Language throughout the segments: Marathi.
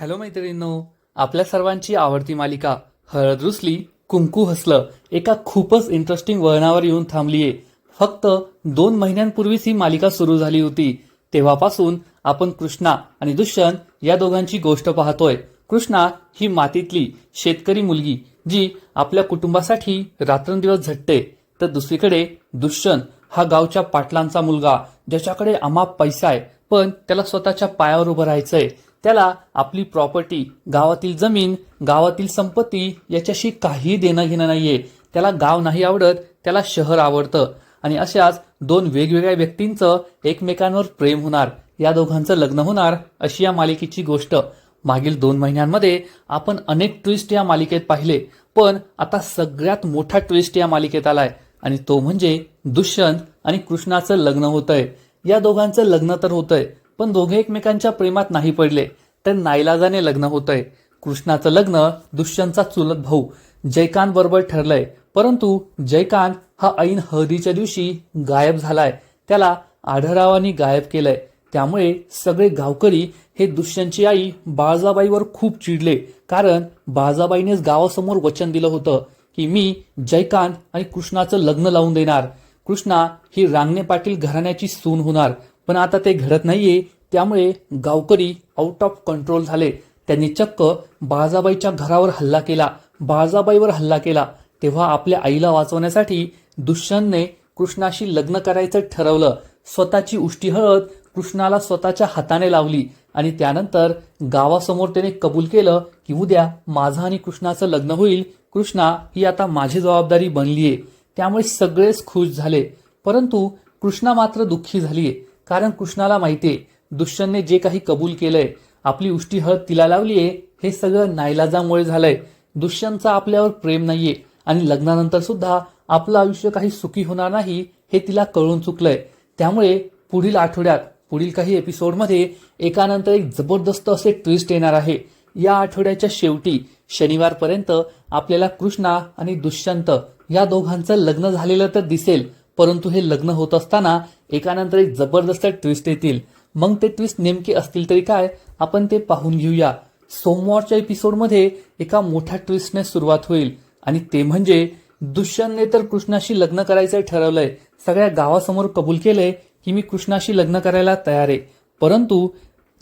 हॅलो मैत्रिणींनो आपल्या सर्वांची आवडती मालिका हळद रुसली कुंकू हसलं एका खूपच इंटरेस्टिंग वळणावर येऊन थांबलीये. फक्त दोन महिन्यांपूर्वीच ही मालिका सुरू झाली होती. तेव्हापासून आपण कृष्णा आणि दुष्यंत या दोघांची गोष्ट पाहतोय. कृष्णा ही मातीतली शेतकरी मुलगी जी आपल्या कुटुंबासाठी रात्रंदिवस झटते. तर दुसरीकडे दुष्यंत हा गावच्या पाटलांचा मुलगा ज्याच्याकडे अमाप पैसा आहे पण त्याला स्वतःच्या पायावर उभं राहायचंय. त्याला आपली प्रॉपर्टी गावातील जमीन गावातील संपत्ती याच्याशी काही देणं घेणं नाहीये. त्याला गाव नाही आवडत त्याला शहर आवडतं. आणि अशाच दोन वेगवेगळ्या व्यक्तींचं एकमेकांवर प्रेम होणार या दोघांचं लग्न होणार अशी या मालिकेची गोष्ट. मागील दोन महिन्यांमध्ये आपण अनेक ट्विस्ट या मालिकेत पाहिले पण आता सगळ्यात मोठा ट्विस्ट या मालिकेत आलाय. आणि तो म्हणजे दुष्यंत आणि कृष्णाचं लग्न होतंय. या दोघांचं लग्न तर होतंय पण दोघे एकमेकांच्या प्रेमात नाही पडले तर नाईलाजाने लग्न होतंय. कृष्णाचं लग्न दुष्यंतचा चुलत भाऊ जयकांत बरोबर ठरलंय परंतु जयकांत हा ऐन हळदीच्या दिवशी गायब झालाय. त्याला आढरावानी गायब केलंय. त्यामुळे सगळे गावकरी हे दुष्यंतची आई बाळजाबाईवर खूप चिडले कारण बाळजाबाईनेच गावासमोर वचन दिलं होतं की मी जयकांत आणि कृष्णाचं लग्न लावून देणार. कृष्णा ही रांगणे पाटील घराण्याची सून होणार. पण आता ते घडत नाहीये. त्यामुळे गावकरी आउट ऑफ कंट्रोल झाले. त्यांनी चक्क बाळजाबाईच्या घरावर हल्ला केला. बाळजाबाईवर हल्ला केला. तेव्हा आपल्या आईला वाचवण्यासाठी दुष्यंतने कृष्णाशी लग्न करायचं ठरवलं. स्वतःची उष्टी हळद कृष्णाला स्वतःच्या हाताने लावली आणि त्यानंतर गावासमोर त्याने कबूल केलं की उद्या माझं आणि कृष्णाचं लग्न होईल. कृष्णा ही आता माझी जबाबदारी बनलीये. त्यामुळे सगळेच खुश झाले. परंतु कृष्णा मात्र दुःखी झालीये. कारण कृष्णाला माहितीये दुष्यंतने जे काही कबूल केलंय आपली उष्टी हळद तिला लावलीये हे सगळं नाईलाजामुळे झालंय. दुष्यंतचा आपल्यावर प्रेम नाहीये आणि लग्नानंतर सुद्धा आपलं आयुष्य काही सुखी होणार नाही हे तिला कळून चुकलंय. त्यामुळे पुढील आठवड्यात पुढील काही एपिसोडमध्ये एकानंतर एक जबरदस्त असे ट्विस्ट येणार आहे. या आठवड्याच्या शेवटी शनिवारपर्यंत आपल्याला कृष्णा आणि दुष्यंत या दोघांचं लग्न झालेलं तर दिसेल. परंतु हे लग्न होत असताना एकानंतर एक जबरदस्त ट्विस्ट येतील. मग ते ट्विस्ट नेमके असतील तरी काय? आपण ते पाहून घेऊया. सोमवारच्या एपिसोडमध्ये एका मोठ्या ट्विस्टने सुरुवात होईल. आणि ते म्हणजे दुष्यंतने तर कृष्णाशी लग्न करायचं ठरवलंय. सगळ्या गावासमोर कबूल केलंय की मी कृष्णाशी लग्न करायला तयार आहे. परंतु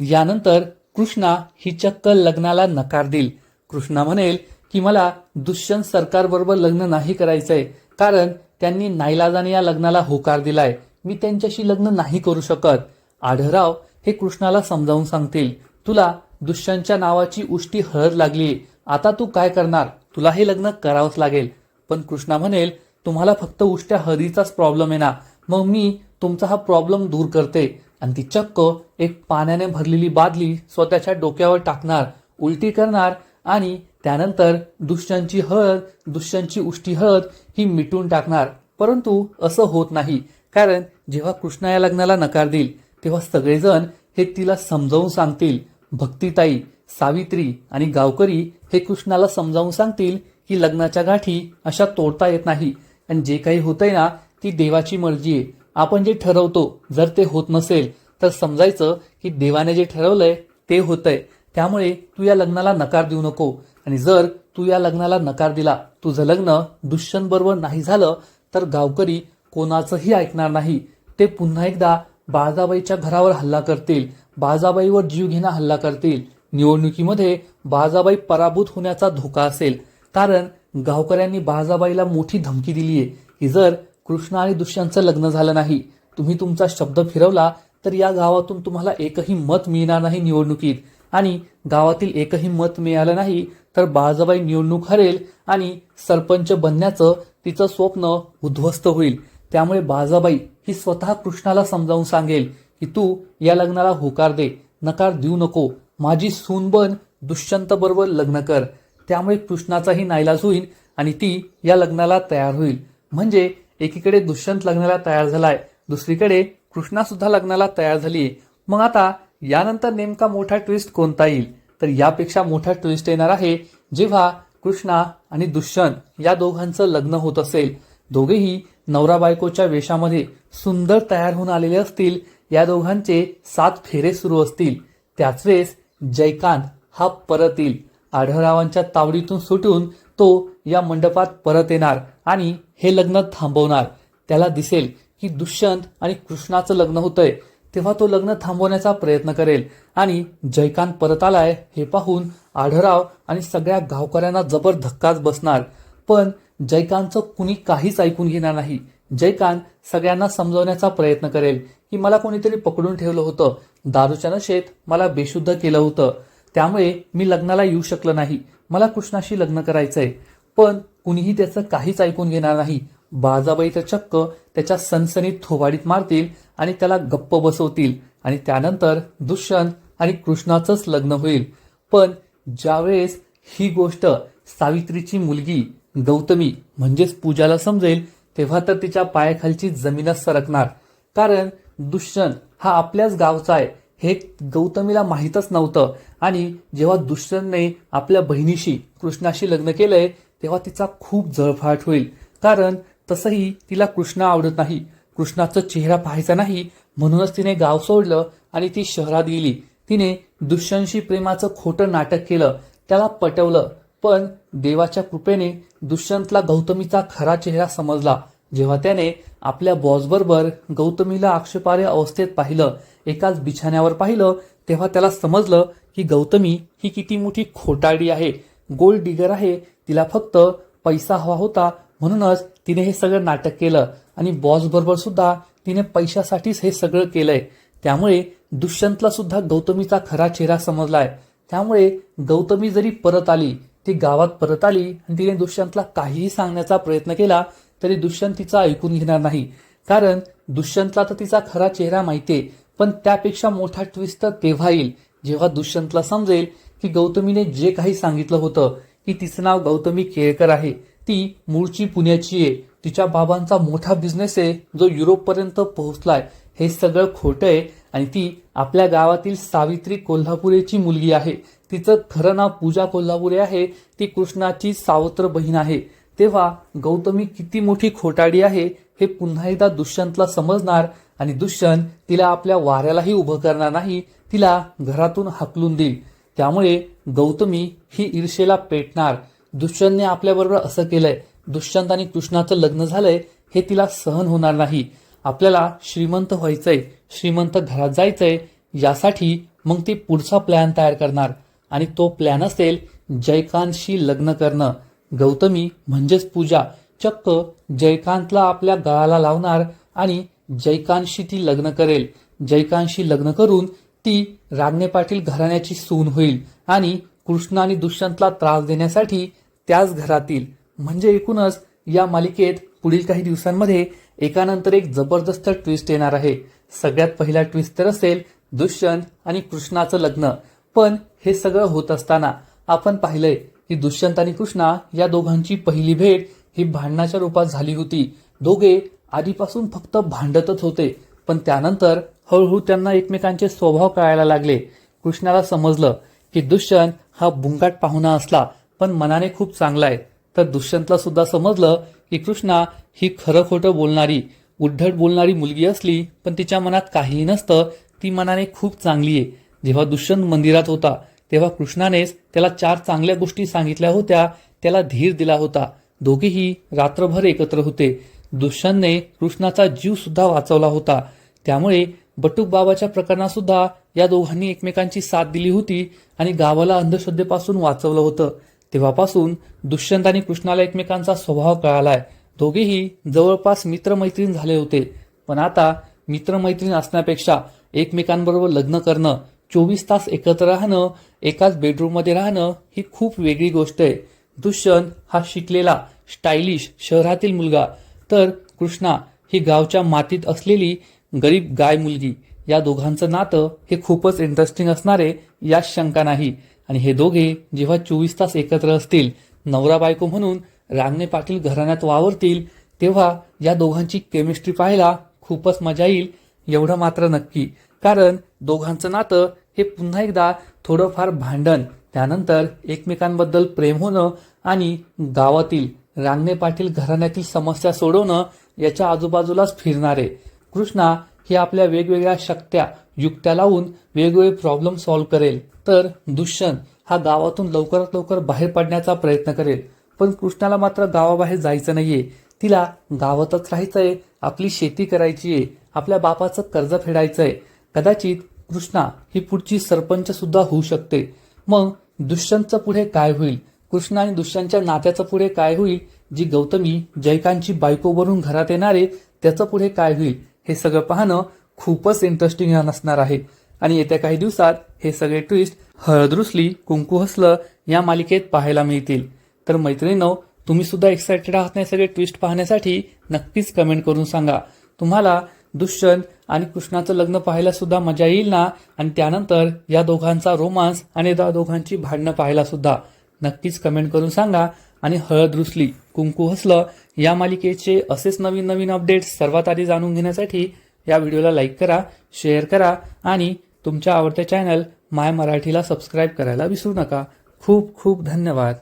यानंतर कृष्णा ही चक्क लग्नाला नकार देईल. कृष्णा म्हणेल की मला दुष्यंत सरकारबरोबर लग्न नाही करायचंय. कारण त्यांनी नाईलाजाने या लग्नाला होकार दिलाय. मी त्यांच्याशी लग्न नाही करू शकत. आढराव हे कृष्णाला समजावून सांगतील तुला दुष्यंतच्या नावाची उष्टी हळद लागली. आता तू काय करणार? तुला हे लग्न करावंच लागेल. पण कृष्णा म्हणेल तुम्हाला फक्त उष्ट्या हळदीचाच प्रॉब्लेम आहे ना. मग मी तुमचा हा प्रॉब्लेम दूर करते. आणि ती चक्क एक पाण्याने भरलेली बादली स्वतःच्या डोक्यावर टाकणार उलटी करणार आणि त्यानंतर दुष्यंतची हळद दुष्यंतची उष्टी हळद ही मिटून टाकणार. परंतु असं होत नाही कारण जेव्हा कृष्णा या लग्नाला नकार देईल तेव्हा सगळेजण हे तिला समजावून सांगतील. भक्तिताई सावित्री आणि गावकरी हे कृष्णाला समजावून सांगतील की लग्नाच्या गाठी अशा तोडता येत नाही. आणि जे काही होतंय ना ती देवाची मर्जी आहे. आपण जे ठरवतो जर ते होत नसेल तर समजायचं की देवाने जे ठरवलंय ते होतंय. त्यामुळे तू या लग्नाला नकार देऊ नको. आणि जर तू या लग्नाला नकार दिला तुझं लग्न दुष्यंत बरोबर नाही झालं तर गावकरी कोणाचंही ऐकणार नाही. ते पुन्हा एकदा बाळजाबाईच्या घरावर हल्ला करतील बाळजाबाईवर जीव घेणा हल्ला करतील. निवडणुकीमध्ये बाळजाबाई पराभूत होण्याचा धोका असेल. कारण गावकऱ्यांनी बाळजाबाईला मोठी धमकी दिली आहे की जर कृष्ण आणि दुष्यांचं लग्न झालं नाही तुम्ही तुमचा शब्द फिरवला तर या गावातून तुम्हाला एकही मत मिळणार नाही निवडणुकीत. आणि गावातील एकही मत मिळालं नाही तर बाळजाबाई निवडणूक हरेल आणि सरपंच बनण्याचं तिचं स्वप्न उद्ध्वस्त होईल. त्यामुळे बाळजाबाई ही स्वतः कृष्णाला समजावून सांगेल की तू या लग्नाला होकार दे नकार देऊ नको माझी सून बन दुष्यंत बरोबर लग्न कर. त्यामुळे कृष्णाचाही नाईलाज होईल आणि ती या लग्नाला तयार होईल. म्हणजे एकीकडे दुष्यंत लग्नाला तयार झालाय दुसरीकडे कृष्णा सुद्धा लग्नाला तयार झालीये. मग आता यानंतर नेमका मोठा ट्विस्ट कोणता येईल? तर यापेक्षा मोठा ट्विस्ट येणार आहे. जेव्हा कृष्णा आणि दुष्यंत या दोघांचं लग्न होत असेल दोघेही नवरा बायकोच्या वेशामध्ये सुंदर तयार होऊन आलेले असतील. या दोघांचे सात फेरे सुरू असतील. त्याच वेळेस जयकांत हा परत येईल आढळरावांच्या तावडीतून सुटून तो या मंडपात परत येणार आणि हे लग्न थांबवणार. त्याला दिसेल की दुष्यंत आणि कृष्णाचं लग्न होतंय. तेव्हा तो लग्न थांबवण्याचा प्रयत्न करेल. आणि जयकांत परत आलाय हे पाहून आढराव आणि सगळ्या गावकऱ्यांना जबर धक्काच बसणार. पण जयकांतचं कुणी काहीच ऐकून घेणार नाही. जयकांत सगळ्यांना समजवण्याचा प्रयत्न करेल. की मला कोणीतरी पकडून ठेवलं होतं. दारूच्या नशेत मला बेशुद्ध केलं होतं. त्यामुळे मी लग्नाला येऊ शकलो नाही. मला कृष्णाशी लग्न करायचंय. पण कुणीही त्याचं काहीच ऐकून घेणार नाही. बाजाबाई तर चक्क त्याच्या सनसनीत थोबाडीत मारतील आणि त्याला गप्प बसवतील आणि त्यानंतर दुष्यंत आणि कृष्णाचंच लग्न होईल. पण ज्यावेळेस ही गोष्ट सावित्रीची मुलगी गौतमी म्हणजेच पूजाला समजेल तेव्हा तर तिच्या पायाखालची जमीनच सरकणार. कारण दुष्यंत हा आपल्याच गावचा आहे हे गौतमीला माहीतच नव्हतं. आणि जेव्हा दुष्यंतने आपल्या बहिणीशी कृष्णाशी लग्न केलंय तेव्हा तिचा खूप जळफाट होईल. कारण तसंही तिला कृष्ण आवडत नाही. कृष्णाचा चेहरा पाहायचा नाही म्हणूनच तिने गाव सोडलं आणि ती शहरात गेली. तिने दुष्यंतशी प्रेमाचं खोटं नाटक केलं त्याला पटवलं. पण देवाच्या कृपेने दुष्यंतला गौतमीचा खरा चेहरा समजला. जेव्हा त्याने आपल्या बॉसबरोबर गौतमीला आक्षेपार्ह अवस्थेत पाहिलं एकाच बिछाण्यावर पाहिलं तेव्हा त्याला समजलं की गौतमी ही किती मोठी खोटाडी आहे. गोल्ड डिगर आहे तिला फक्त पैसा हवा होता म्हणूनच तिने हे सगळं नाटक केलं आणि बॉसबरोबर सुद्धा तिने पैशासाठीच हे सगळं केलंय. त्यामुळे दुष्यंतला सुद्धा गौतमीचा खरा चेहरा समजलाय. त्यामुळे गौतमी जरी परत आली ती गावात परत आली आणि तिने दुष्यंतला काहीही सांगण्याचा प्रयत्न केला तरी दुष्यंत तिचा ऐकून घेणार नाही. कारण दुष्यंतला तर तिचा खरा चेहरा माहितीये पण त्यापेक्षा मोठा ट्विस्ट तर तेव्हा येईल जेव्हा दुष्यंतला समजेल की गौतमीने जे काही सांगितलं होतं की तिचं नाव गौतमी केळकर आहे. ती मूळची पुण्याची आहे. तिच्या बाबांचा मोठा बिझनेस आहे जो युरोपपर्यंत पोहोचलाय. हे सगळं खोटं आहे आणि ती आपल्या गावातील सावित्री कोल्हापुरेची मुलगी आहे. तिचं खरं नाव पूजा कोल्हापुरे आहे. ती कृष्णाची सावत्र बहीण आहे. तेव्हा गौतमी किती मोठी खोटाडी आहे हे पुन्हा एकदा दुष्यंतला समजणार आणि दुष्यंत तिला आपल्या वाऱ्यालाही उभं करणार नाही तिला घरातून हाकलून देईल. त्यामुळे गौतमी ही ईर्षेला पेटणार. दुष्यंतने आपल्याबरोबर असं केलंय. दुष्यंत आणि कृष्णाचं लग्न झालंय हे तिला सहन होणार नाही. आपल्याला श्रीमंत व्हायचंय श्रीमंत घरात जायचंय यासाठी मग ती पुढचा प्लॅन तयार करणार. आणि तो प्लॅन असेल जयकांतशी लग्न करणं. गौतमी म्हणजेच पूजा चक्क जयकांतला आपल्या गळाला लावणार आणि जयकांतशी ती लग्न करेल. जयकांतशी लग्न करून ती रागणे पाटील घराण्याची सून होईल आणि कृष्ण आणि दुष्यंतला त्रास देण्यासाठी त्याच घरातील म्हणजे एकूणच या मालिकेत पुढील काही दिवसांमध्ये एकानंतर एक जबरदस्त ट्विस्ट येणार आहे. सगळ्यात पहिला ट्विस्ट तर असेल दुष्यंत आणि कृष्णाचं लग्न. पण हे सगळं होत असताना आपण पाहिलंय की दुष्यंत आणि कृष्णा या दोघांची पहिली भेट ही भांडणाच्या रूपात झाली होती. दोघे आधीपासून फक्त भांडतच होते पण त्यानंतर हळूहळू त्यांना एकमेकांचे स्वभाव कळायला लागले. कृष्णाला समजलं की दुष्यंत हा बुंगाट पाहुणा असला पण मनाने खूप चांगला आहे. तर दुष्यंतला सुद्धा समजलं की कृष्णा ही खरं खोटं बोलणारी उद्धट बोलणारी मुलगी असली पण तिच्या मनात काहीही नसतं ती मनाने खूप चांगली आहे. जेव्हा दुष्यंत मंदिरात होता तेव्हा कृष्णानेच त्याला चार चांगल्या गोष्टी सांगितल्या होत्या त्याला धीर दिला होता. दोघेही रात्रभर एकत्र होते. दुष्यंतने कृष्णाचा जीव सुद्धा वाचवला होता. त्यामुळे बटूक बाबाच्या प्रकरणात सुद्धा या दोघांनी एकमेकांची साथ दिली होती आणि गावाला अंधश्रद्धेपासून वाचवलं होतं. तेव्हापासून दुष्यंत आणि कृष्णाला एकमेकांचा स्वभाव कळालाय. दोघेही जवळपास मित्रमैत्रीण झाले होते. पण आता मित्रमैत्रीण असण्यापेक्षा एकमेकांबरोबर लग्न करणं चोवीस तास एकत्र राहणं एकाच बेडरूममध्ये राहणं ही खूप वेगळी गोष्ट आहे. दुष्यंत हा शिकलेला स्टायलिश शहरातील मुलगा. तर कृष्णा ही गावच्या मातीत असलेली गरीब गाय मुलगी या दोघांचं नातं हे खूपच इंटरेस्टिंग असणारे यात शंका नाही. आणि हे दोघे जेव्हा चोवीस तास एकत्र असतील नवरा बायको म्हणून रांगणे पाटील घराण्यात वावरतील तेव्हा या दोघांची केमिस्ट्री पाहायला खूपच मजा येईल एवढं मात्र नक्की. कारण दोघांचं नातं हे पुन्हा एकदा थोडंफार भांडण त्यानंतर एकमेकांबद्दल प्रेम होणं आणि गावातील रांगणे पाटील घराण्यातील समस्या सोडवणं याच्या आजूबाजूलाच फिरणारे. कृष्णा ही आपल्या वेगवेगळ्या शक्त्या युक्त्या लावून वेगवेगळे प्रॉब्लेम सॉल्व्ह करेल. तर दुष्यंत हा गावातून लवकरात लवकर बाहेर पडण्याचा प्रयत्न करेल. पण कृष्णाला मात्र गावाबाहेर जायचं नाहीये. तिला गावातच राहायचं आहे आपली शेती करायची आहे आपल्या बापाचं कर्ज फेडायचं आहे कदाचित कृष्णा ही पुढची सरपंच सुद्धा होऊ शकते. मग दुष्यंतचं पुढे काय होईल? कृष्णा आणि दुष्यंतच्या नात्याचं पुढे काय होईल? जी गौतमी जयकांतची बायको बनून घरात येणारे त्याचं पुढे काय होईल? हे सगळं पाहणं खूपच इंटरेस्टिंग असणार आहे. आणि येत्या काही दिवसात हे सगळे ट्विस्ट हळद रुसली कुंकू हसलं या मालिकेत पाहायला मिळतील. तर मैत्रिणींनो तुम्ही सुद्धा एक्सायटेड आहात नाही सगळे ट्विस्ट पाहण्यासाठी नक्कीच कमेंट करून सांगा. तुम्हाला दुष्यंत आणि कृष्णाचं लग्न पाहायला सुद्धा मजा येईल ना? आणि त्यानंतर या दोघांचा रोमांस आणि त्या दोघांची भांडणं पाहायला सुद्धा नक्कीच कमेंट करून सांगा. आणि हळद रुसली कुंकू हसलं या मालिकेचे असेच नवीन नवीन अपडेट्स सर्वात आधी जाणून घेण्यासाठी या व्हिडिओला लाईक करा शेअर करा आणि तुमच्या आवडत्या चॅनल माय मराठीला सबस्क्राईब करायला विसरू नका. खूप खूप धन्यवाद.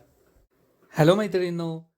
हॅलो मैत्रिणींनो.